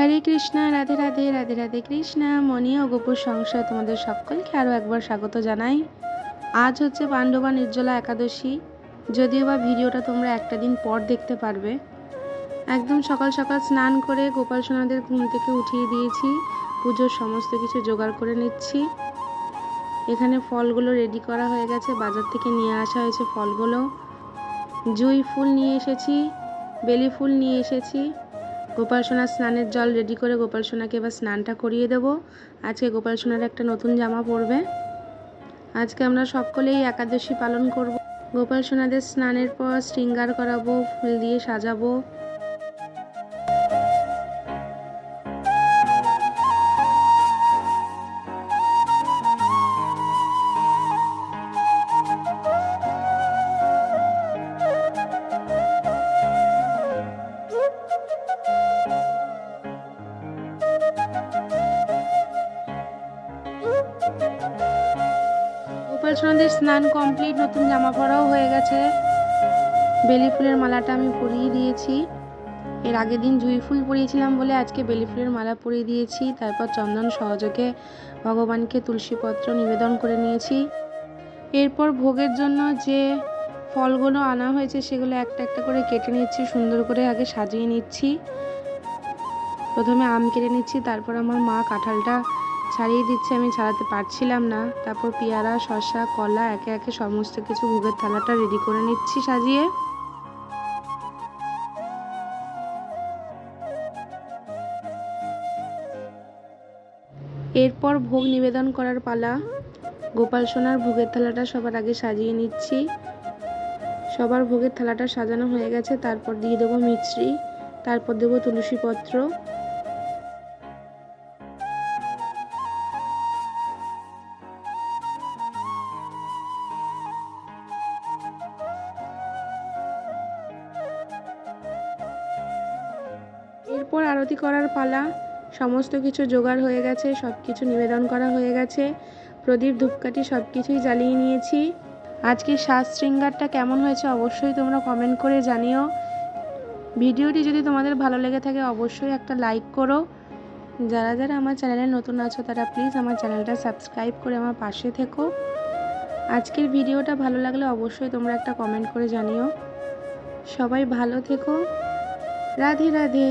হরে কৃষ্ণা, রাধে রাধে রাধে রাধে কৃষ্ণা, মণি ও গোপুর সংসার তোমাদের সকলকে আরও একবার স্বাগত জানাই। আজ হচ্ছে পাণ্ডবা নির্জলা একাদশী, যদিও বা ভিডিওটা তোমরা একটা দিন পর দেখতে পারবে। একদম সকাল সকাল স্নান করে গোপাল সোনাদের ঘুম থেকে উঠিয়ে দিয়েছি, পুজোর সমস্ত কিছু জোগাড় করে নিচ্ছি। এখানে ফলগুলো রেডি করা হয়ে গেছে, বাজার থেকে নিয়ে আসা হয়েছে ফলগুলো। জুঁই ফুল নিয়ে এসেছি, বেলি ফুল নিয়ে এসেছি। গোপাল সোনার স্নানের জল রেডি করে গোপাল সোনাকে এবার স্নানটা করিয়ে দেব। আজকে গোপাল সোনার একটা নতুন জামা পরবে। আজকে আমরা সকলেই একাদশী পালন করব। গোপাল সোনাদের স্নানের পর শৃঙ্গার করাবো, ফুল দিয়ে সাজাবো। গোপাল সোনাদের স্নান কমপ্লিট নতুন জামা পরাও হয়ে গেছে। বেলি ফুলের মালাটা আমি পরিয়ে দিয়েছি। এর আগের দিন জুঁই ফুল পরিয়েছিলাম বলে আজকে বেলি ফুলের মালা পরিয়ে দিয়েছি। তারপর চন্দন সহযোগে ভগবানকে তুলসীপত্র নিবেদন করে নিয়েছি। এরপর ভোগের জন্য যে ফলগুলো আনা হয়েছে সেগুলো একটা একটা করে কেটে নিচ্ছি, সুন্দর করে আগে সাজিয়ে নিচ্ছি। প্রথমে আম কেটে নিচ্ছি, তারপর আমার মা কাঁঠালটা ছাড়িয়ে দিচ্ছে, আমি ছাড়াতে পারছিলাম না। তারপর পেয়ারা, শসা, কলা, একে একে সমস্ত কিছু ভোগের থালাটা রেডি করে নিচ্ছি সাজিয়ে। এরপর ভোগ নিবেদন করার পালা। গোপাল সোনার ভোগের থালাটা সবার আগে সাজিয়ে নিচ্ছি। সবার ভোগের থালাটা সাজানো হয়ে গেছে, তারপর দিয়ে দেবো মিছরি, তারপর দেবো তুলসী পত্র এরপর আরতি করার পালা, সমস্ত কিছু জোগাড় হয়ে গেছে সব কিছু নিবেদন করা হয়ে গেছে। প্রদীপ ধূপকাঠি সব কিছুই জ্বালিয়ে নিয়েছি। আজকে সাজ শৃঙ্গারটা কেমন হয়েছে অবশ্যই তোমরা কমেন্ট করে জানিও। ভিডিওটি যদি তোমাদের ভালো লেগে থাকে অবশ্যই একটা লাইক করো। যারা যারা আমার চ্যানেলে নতুন আছো তারা প্লিজ আমার চ্যানেলটা সাবস্ক্রাইব করে আমার পাশে থেকো। আজকের ভিডিওটা ভালো লাগলে অবশ্যই তোমরা একটা কমেন্ট করে জানিও। সবাই ভালো থেকো। রাধে রাধে।